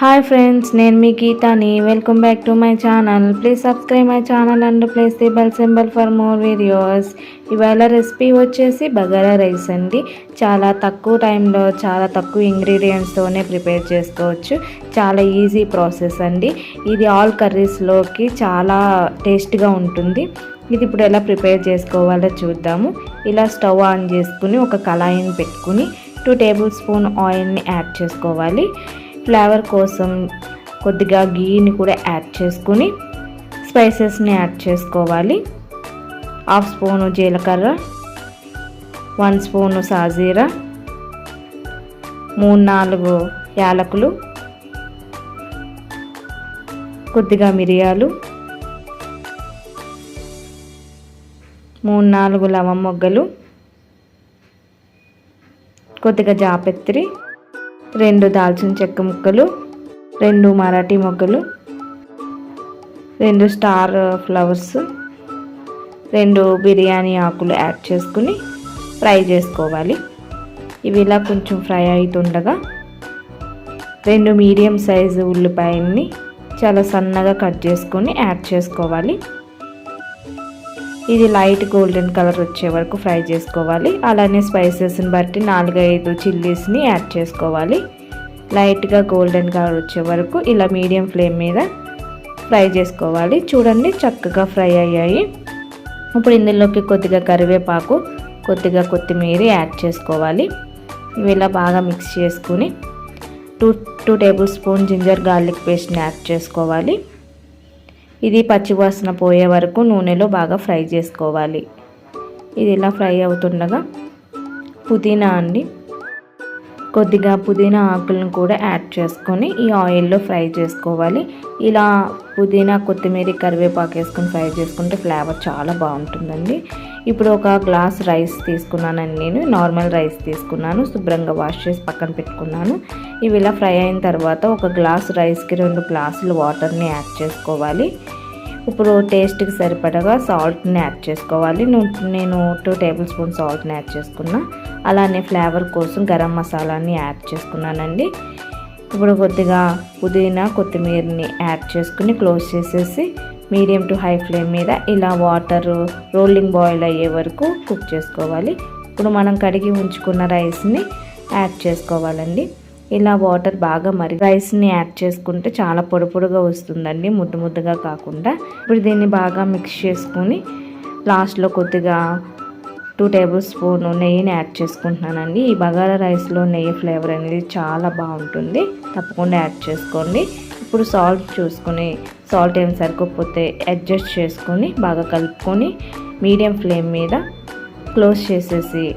Hi friends నేను మీ గీతాని. Welcome back to my channel. Please subscribe my channel and places the bell symbol for more videos. ఇవాళ recipe వచ్చేసి bagara rice అండి. చాలా తక్కువ టైంలో చాలా తక్కువ ఇంగ్రీడియంట్స్తోనే ప్రిపేర్ చేసుకోవచ్చు. చాలా ఈజీ ప్రాసెస్ అండి. ఇది ఆల్ కర్రీస్లోకి చాలా టేస్ట్గా ఉంటుంది. ఇది ఇప్పుడు ఎలా ప్రిపేర్ చేసుకోవాలో చూద్దాము. ఇలా స్టవ్ ఆన్ చేసుకుని ఒక కళాయిని పెట్టుకుని టూ టేబుల్ స్పూన్ ఆయిల్ని యాడ్ చేసుకోవాలి. ఫ్లేవర్ కోసం కొద్దిగా గీని కూడా యాడ్ చేసుకుని స్పైసెస్ని యాడ్ చేసుకోవాలి. హాఫ్ స్పూను జీలకర్ర వన్ స్పూను సాజీరా మూడు నాలుగు యాలకులు కొద్దిగా మిరియాలు మూడు నాలుగు లవం మొగ్గలు కొద్దిగా జాపత్రి రెండు దాల్చిన చెక్క ముక్కలు రెండు మరాఠీ మొగ్గలు రెండు స్టార్ ఫ్లవర్స్ రెండు బిర్యానీ ఆకులు యాడ్ చేసుకుని ఫ్రై చేసుకోవాలి. ఇవి ఇలా కొంచెం ఫ్రై అవుతుండగా రెండు మీడియం సైజు ఉల్లిపాయల్ని చాలా సన్నగా కట్ చేసుకొని యాడ్ చేసుకోవాలి. ఇది లైట్ గోల్డెన్ కలర్ వచ్చే వరకు ఫ్రై చేసుకోవాలి. అలానే స్పైసెస్ని బట్టి నాలుగైదు చిల్లీస్ని యాడ్ చేసుకోవాలి. లైట్గా గోల్డెన్ కలర్ వచ్చే వరకు ఇలా మీడియం ఫ్లేమ్ మీద ఫ్రై చేసుకోవాలి. చూడండి చక్కగా ఫ్రై అయ్యాయి. ఇప్పుడు ఇందులోకి కొద్దిగా కరివేపాకు కొద్దిగా కొత్తిమీర యాడ్ చేసుకోవాలి. ఇవి ఇలా బాగా మిక్స్ చేసుకుని two two tablespoon ginger garlic పేస్ట్ని యాడ్ చేసుకోవాలి. ఇది పచ్చివాసన పోయే వరకు నూనెలో బాగా ఫ్రై చేసుకోవాలి. ఇది ఇలా ఫ్రై అవుతుండగా పుదీనా అండి. కొద్దిగా పుదీనా ఆకులను కూడా యాడ్ చేసుకొని ఈ ఆయిల్లో ఫ్రై చేసుకోవాలి. ఇలా పుదీనా కొత్తిమీర కరివేపాకు వేసుకొని ఫ్రై చేసుకుంటే ఫ్లేవర్ చాలా బాగుంటుందండి. ఇప్పుడు ఒక గ్లాస్ రైస్ తీసుకున్నానండి నేను. నార్మల్ రైస్ తీసుకున్నాను. శుభ్రంగా వాష్ చేసి పక్కన పెట్టుకున్నాను. ఇవి ఇలా ఫ్రై అయిన తర్వాత ఒక గ్లాస్ రైస్కి రెండు గ్లాసులు వాటర్ని యాడ్ చేసుకోవాలి. ఇప్పుడు టేస్ట్కి సరిపడగా సాల్ట్ని యాడ్ చేసుకోవాలి. నేను టూ టేబుల్ స్పూన్ సాల్ట్ని యాడ్ చేసుకున్నా. అలానే ఫ్లేవర్ కోసం గరం మసాలాని యాడ్ చేసుకున్నానండి. ఇప్పుడు కొద్దిగా పుదీనా కొత్తిమీరని యాడ్ చేసుకుని క్లోజ్ చేసేసి మీడియం టు హై ఫ్లేమ్ మీద ఇలా వాటర్ రోలింగ్ బాయిల్ అయ్యే వరకు కుక్ చేసుకోవాలి. ఇప్పుడు మనం కడిగి ఉంచుకున్న రైస్ని యాడ్ చేసుకోవాలండి. ఇలా వాటర్ బాగా మరి రైస్ని యాడ్ చేసుకుంటే చాలా పొడి పొడిగా వస్తుందండి ముద్దు ముద్దగా కాకుండా. ఇప్పుడు దీన్ని బాగా మిక్స్ చేసుకుని లాస్ట్లో కొద్దిగా టూ టేబుల్ స్పూన్ నెయ్యిని యాడ్ చేసుకుంటున్నానండి. ఈ బగారా రైస్లో నెయ్యి ఫ్లేవర్ అనేది చాలా బాగుంటుంది. తప్పకుండా యాడ్ చేసుకోండి. ఇప్పుడు సాల్ట్ చూసుకొని సాల్ట్ ఏం సరిపోతే అడ్జస్ట్ చేసుకొని బాగా కలుపుకొని మీడియం ఫ్లేమ్ మీద క్లోజ్ చేసేసి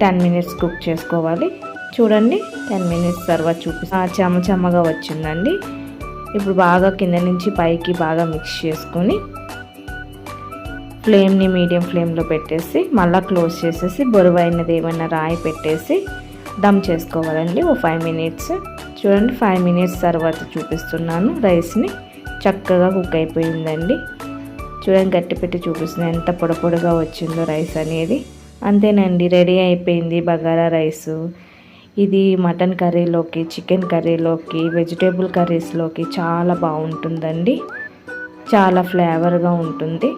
టెన్ మినిట్స్ కుక్ చేసుకోవాలి. చూడండి. టెన్ మినిట్స్ తర్వాత చూపిస్తా. చెమ్మ చెమ్మగా వచ్చిందండి. ఇప్పుడు బాగా కింద నుంచి పైకి బాగా మిక్స్ చేసుకొని ఫ్లేమ్ని మీడియం ఫ్లేమ్లో పెట్టేసి మళ్ళీ క్లోజ్ చేసేసి బరువైనది ఏమైనా రాయి పెట్టేసి దమ్ చేసుకోవాలండి. ఓ ఫైవ్ మినిట్స్ చూడండి ఫైవ్ మినిట్స్ తర్వాత చూపిస్తున్నాను రైస్ని చక్కగా కుక్ అయిపోయిందండి. చూడండి గట్టి పెట్టి చూపిస్తుంది ఎంత పొడపొడగా వచ్చిందో రైస్ అనేది. అంతేనండి రెడీ అయిపోయింది బగారా రైసు ఇది మటన్ కర్రీలోకి చికెన్ కర్రీలోకి వెజిటేబుల్ కర్రీస్లోకి చాలా బాగుంటుందండి. చాలా ఫ్లేవర్గా ఉంటుంది.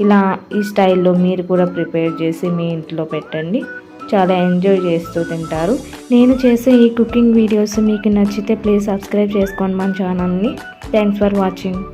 ఇలా ఈ స్టైల్లో మీరు కూడా ప్రిపేర్ చేసి మీ ఇంట్లో పెట్టండి. చాలా ఎంజాయ్ చేస్తూ తింటారు. నేను చేసే ఈ కుకింగ్ వీడియోస్ మీకు నచ్చితే ప్లీజ్ సబ్స్క్రైబ్ చేసుకోండి మన ఛానల్ని. Thanks for watching.